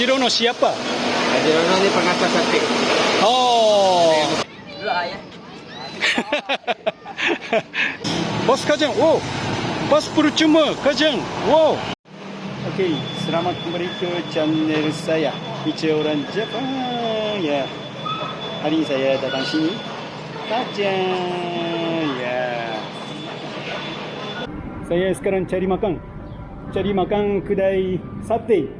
Haji Rono siapa? Haji Rono ni pengacara sate. Oh. Bos Kajang, wow. Bos percuma Kajang, wow. Okey, selamat kembali ke channel saya. Bicara orang Jepang. Ya. Hari ini saya datang sini. Kajang. Ya. Saya sekarang cari makan. Cari makan kedai sate.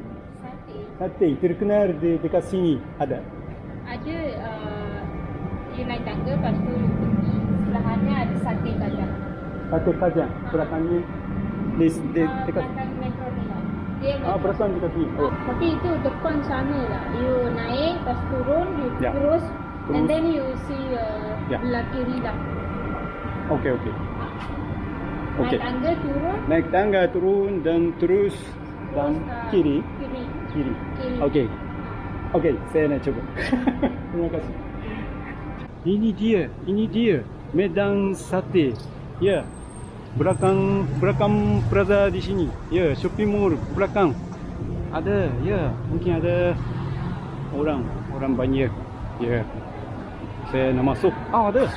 Sate terkenal di dekat sini ada. Ada uh, you naik tangga lepas tu pergi sebelahannya ada sate kacang. Sate Kajang. Belakangnya di, di Ah, dekat belakang metro ni lah. Dia Ah, metro. belakang dekat sini. Oh. Tapi itu depan sana lah. You naik, lepas turun, you Ya. terus, Terus. and then you see uh, Ya. belah kiri lah. Okey, okey. Okey. Naik tangga turun, Naik tangga turun dan terus dan uh, kiri. Kiri. Kiri. Okey. Okey, saya nak cuba. Terima kasih. Ini dia, ini dia Medan Sate. Ya. Belakang belakang plaza di sini. Ya, shopping mall belakang. Ada, ya. Mungkin ada orang, orang banyak. Ya. Saya nak masuk. Ah, ada.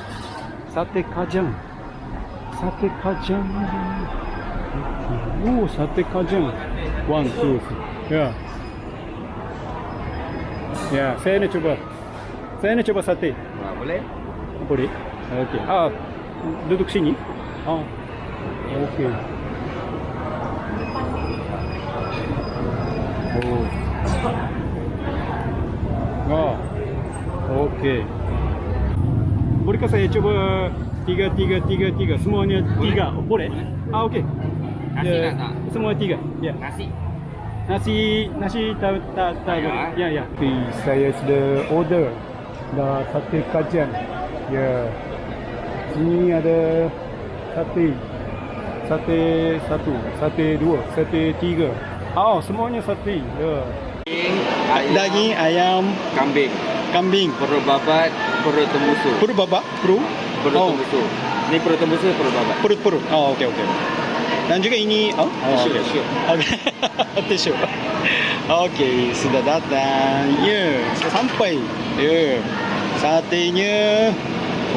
Sate Kajang. Sate Kajang. Oh, sate Kajang. One, two, three. Ya. Ya, saya nak cuba. Saya nak cuba sate. Ha, boleh? Boleh? Okey. Ah, duduk sini. Ah. Okey. Oh. Oh. Okey. Bolehkah saya cuba tiga tiga tiga tiga semuanya tiga oh, boleh? Ah okey. Nasi Ya, tak? Semua tiga. Ya. Nasi. Nasi nasi tak tak tak Ya. boleh. Ya ya. Saya sudah order dah sate kajang. Ya. Sini ada sate. Sate satu, sate dua, sate tiga. Oh, semuanya sate. Ya. Daging, ayam, Daging ayam, kambing, kambing, perut babat, perut tembusu. perut babak, perut. Perut Oh, tembusu. Ni perut tembusu, perut babat. perut perut. Oh, okey okey. Dan juga ini oh, oh Tisu, okey. tisu. Okey. Tisu. Okey, sudah datang. Ya, sampai. Ya. Satenya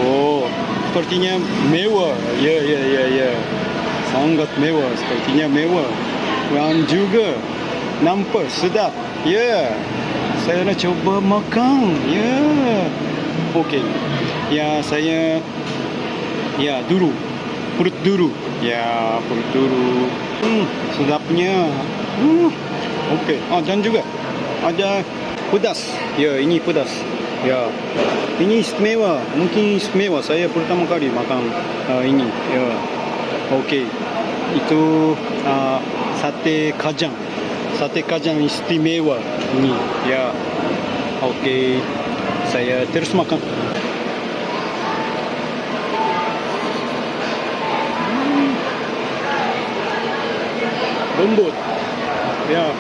oh, sepertinya mewah. Ya, ya, ya, ya. Sangat mewah, sepertinya mewah. Dan juga nampak sedap. Ya. Saya nak cuba makan. Ya. Okey. Ya, saya Ya, dulu. Perut dulu. Ya, perut dulu. Hmm, sedapnya. Hmm. Okey. Ah, dan juga ada pedas. Ya, ini pedas. Ya. Ini istimewa. Mungkin istimewa. Saya pertama kali makan uh, ini. Ya. Okey. Itu uh, sate kajang. Sate kajang istimewa ini. Ya. Okey. Saya terus makan. Rumput ya.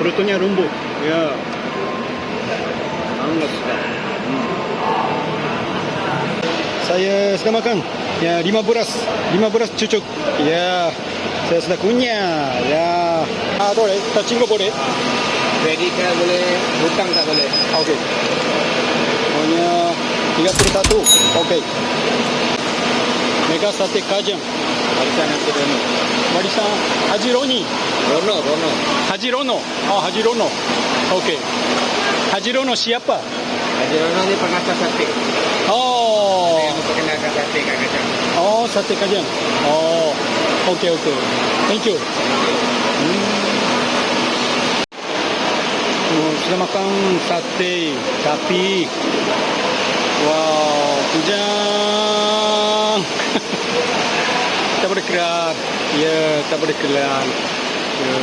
Perutnya rumput ya. Sedap Hmm. saya sudah makan. Ya lima beras. Lima beras cucuk. Ya. Saya sudah kunyah. Ya. Ah boleh. Tak cinggo boleh? Medical boleh, hutang tak boleh. oke pokoknya 31 oke mega sate kajang Warisan Haji Rono. warisan Haji Roni Rono, Rono. Haji Rono. Oh, Haji Rono. Okey. Haji Rono siapa? Haji Rono ni pengacara sate. Oh. Yang memperkenalkan sate kat kacang. Oh, sate kajang. Oh. Okey, okey. Thank you. Hmm. Oh, sudah makan sate, tapi wow, kujang. Tak boleh. Ya, tak boleh keluar. Ya.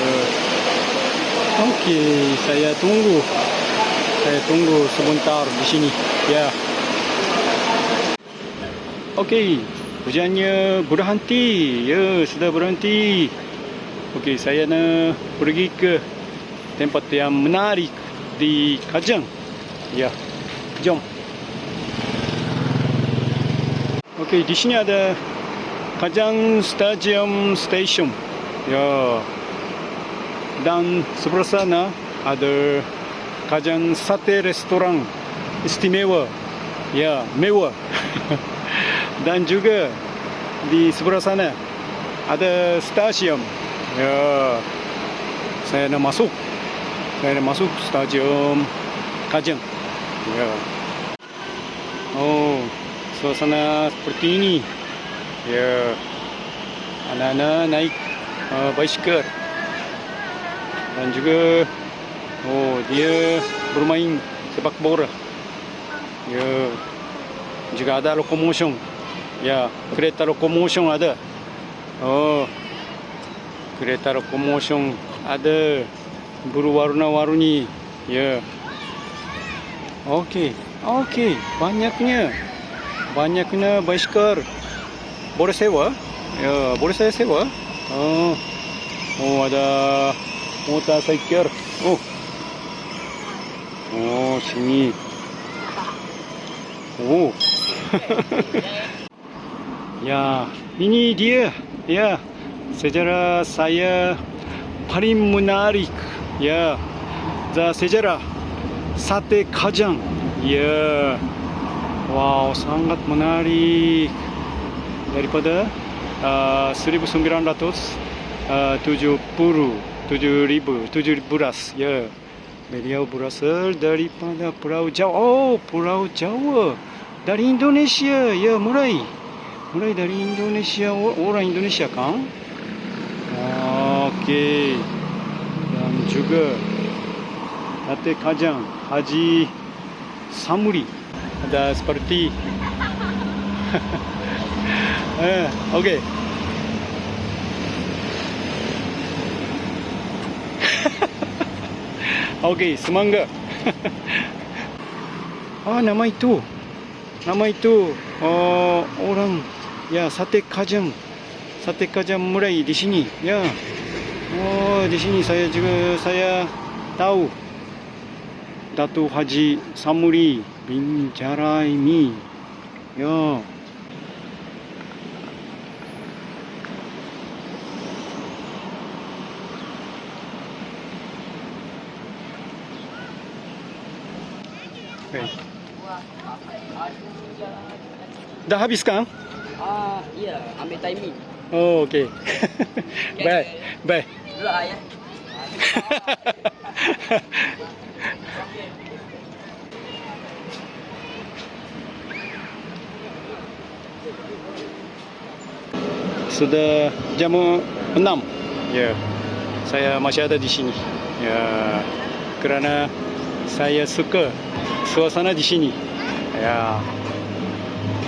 Okey, saya tunggu. Saya tunggu sebentar di sini. Ya. Okey, hujannya berhenti. Ya, sudah berhenti. Okey, saya nak pergi ke tempat yang menarik di Kajang. Ya, jom. Okey, di sini ada Kajang Stadium Station. Ya. Dan sebelah sana ada kajian sate restoran istimewa. Ya, mewah. Dan juga di sebelah sana ada stasiun. Ya, saya nak masuk. Saya nak masuk stasiun Kajang. Ya. Oh, suasana seperti ini. Ya. Anak-anak naik uh, basikal. Dan juga oh dia bermain sepak bola. Ya. Juga ada lokomotion. Ya, kereta lokomotion ada. Oh. Kereta lokomotion ada berwarna-warni. Ya. Okey. Okey, banyaknya. Banyaknya basikal. Boleh sewa? Ya, boleh saya sewa? Oh. Oh, ada motorcycle. Oh. Oh, sini. Oh. ya, ini dia. Ya. Sejarah saya paling menarik. Ya. The sejarah sate kajang. Ya. Wow, sangat menarik. Daripada uh, 1970 uh, 70 7000 17 ya. Beliau berasal daripada Pulau Jawa. Oh, Pulau Jawa. Dari Indonesia. Ya, mulai. Mulai dari Indonesia. O- Orang Indonesia kan? Okey. Dan juga Sate Kajang Haji Samuri. Ada seperti eh, okey. Okey, semangga. ah, nama itu. Nama itu oh, orang ya sate kajang. Sate kajang mulai di sini. Ya. Oh, di sini saya juga saya tahu. Datuk Haji Samuri bin Jaraimi. Ya. Dah habis kan? Ah, iya, ambil timing. Oh, okey. Baik, baik. Dulu ayah. Sudah jam 6. Ya. Saya masih ada di sini. Ya. Kerana saya suka suasana di sini. Ya.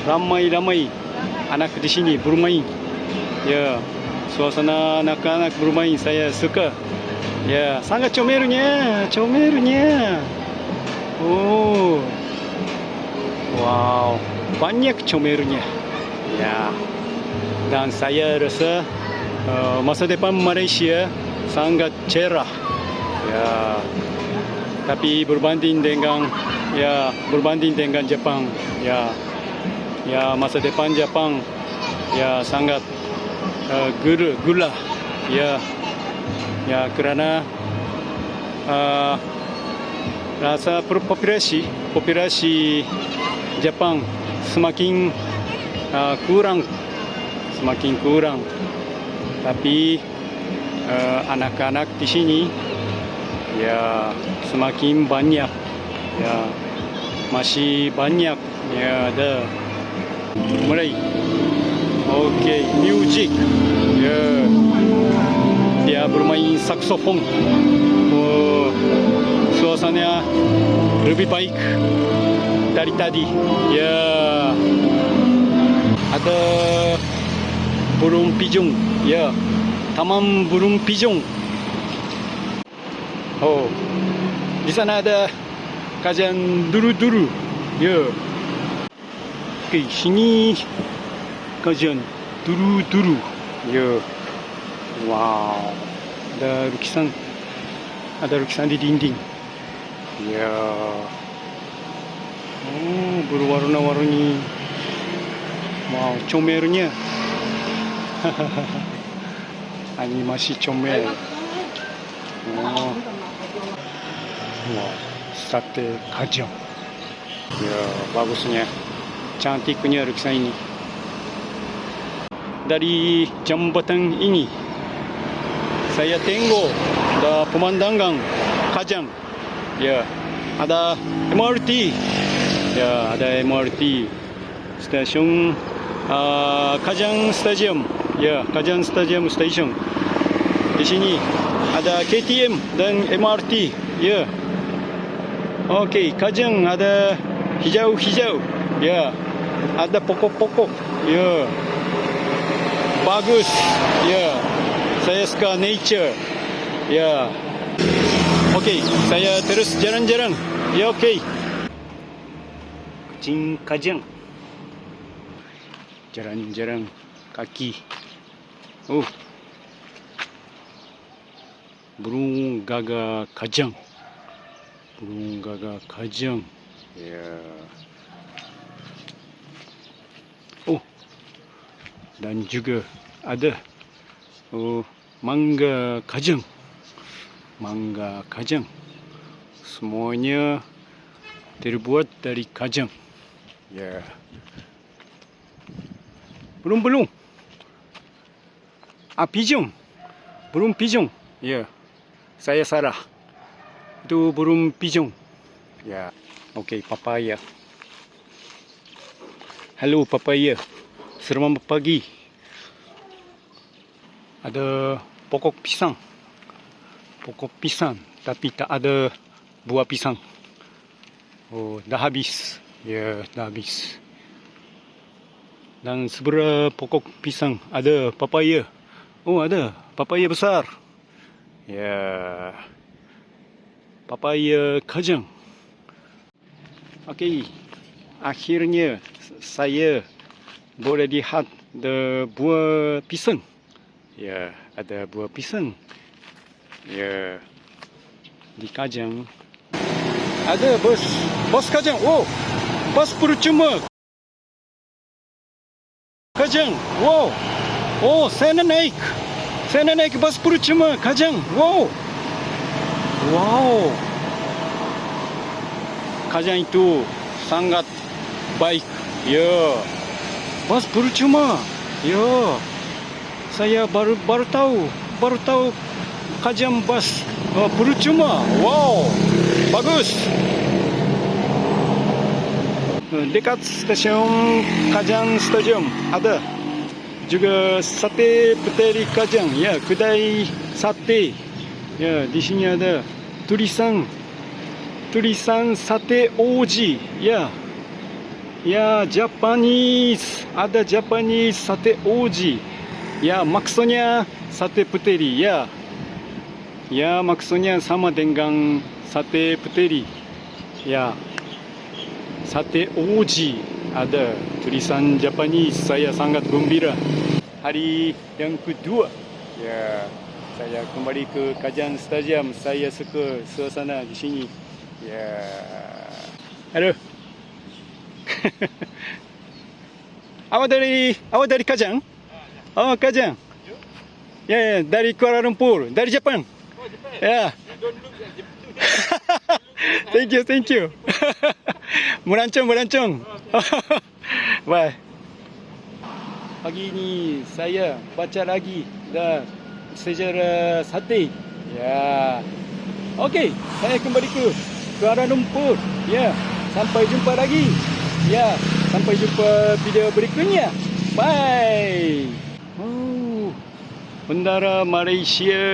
Ramai-ramai anak di sini bermain. Ya. Suasana anak-anak bermain saya suka. Ya, sangat comelnya, comelnya. Oh. Wow, banyak comelnya. Ya. dan saya rasa uh, masa depan Malaysia sangat cerah. Ya. Tapi berbanding dengan ya berbanding dengan Jepang ya ya masa depan Jepang ya sangat uh, gula gula ya ya kerana uh, rasa populasi populasi Jepang semakin uh, kurang semakin kurang. Tapi uh, anak-anak di sini ya semakin banyak. Ya masih banyak ya ada. Mulai. Okey, music. Ya. Dia bermain saksofon. Oh, suasana lebih baik dari tadi. Ya. Ada burung pigeon ya taman burung pigeon oh. Di sana ada kajian dulu-dulu ya. Oke sini kajian dulu-dulu ya. Wow. Ada lukisan. Ada lukisan di dinding. Ya. Oh berwarna-warni. Wow comelnya. Animasi comel. Oh. Wah, sate kajang. Ya, bagusnya. Cantiknya lukisan ini. Dari jambatan ini, saya tengok ada pemandangan kajang. Ya, ada MRT. Ya, ada MRT. Stasiun uh, Kajang Stadium. Ya, Kajang Stadium Station. Di sini ada KTM dan MRT. Ya. Okey, Kajang ada hijau-hijau. Ya. Ada pokok-pokok. Ya. Bagus. Ya. Saya suka nature. Ya. Okey, saya terus jalan-jalan. Ya, okey. Kucing Kajang. Jalan-jalan kaki. Oh. Burung gagak kajang. Burung gagak kajang. Ya. Oh. Dan juga ada oh mangga kajang. Mangga kajang. Semuanya terbuat dari kajang. Ya. Belum belum. Ah pigeon. Belum pigeon. Ya. Saya salah. Itu belum pigeon. Ya. Okey, papaya. Halo papaya. Selamat pagi. Ada pokok pisang. Pokok pisang tapi tak ada buah pisang. Oh, dah habis. Ya, dah habis. Dan sebelah pokok pisang ada papaya. Oh, ada papaya besar. Ya. Papaya kajang. Okey. Akhirnya saya boleh lihat the buah pisang. Ya, ada buah pisang. Ya. Di kajang. Ada bos. Bos kajang. Oh. Bos percuma. Kajang. Wow. Oh, saya nak naik. Saya nak naik bas percuma Kajang. Wow. Wow. Kajang itu sangat baik. Ya. Bas percuma. Ya. Saya baru baru tahu, baru tahu Kajang bas uh, percuma. Wow. Bagus. Dekat stasiun Kajang Stadium ada juga sate peteri kajang ya kedai sate ya di sini ada tulisan. Tulisan sate oji ya. Ya Japanese. Ada Japanese sate oji ya maksudnya sate peteri ya. Ya maksudnya sama dengan sate peteri ya. Sate oji ada tulisan Japanese. Saya sangat gembira. Hari yang kedua. Ya saya kembali ke Kajang Stadium saya suka suasana di sini. Ya. Halo awak dari awak dari Kajang? Oh Kajang. Ya, ya. Dari Kuala Lumpur. Dari Jepang. Ya. Thank you thank you. Merancang merancang bye. Pagi ini saya baca lagi. Dah sejarah sate ya. Okey saya kembali ke Kuala Lumpur. Ya sampai jumpa lagi. Ya sampai jumpa video berikutnya. Bye. Oh bendera Malaysia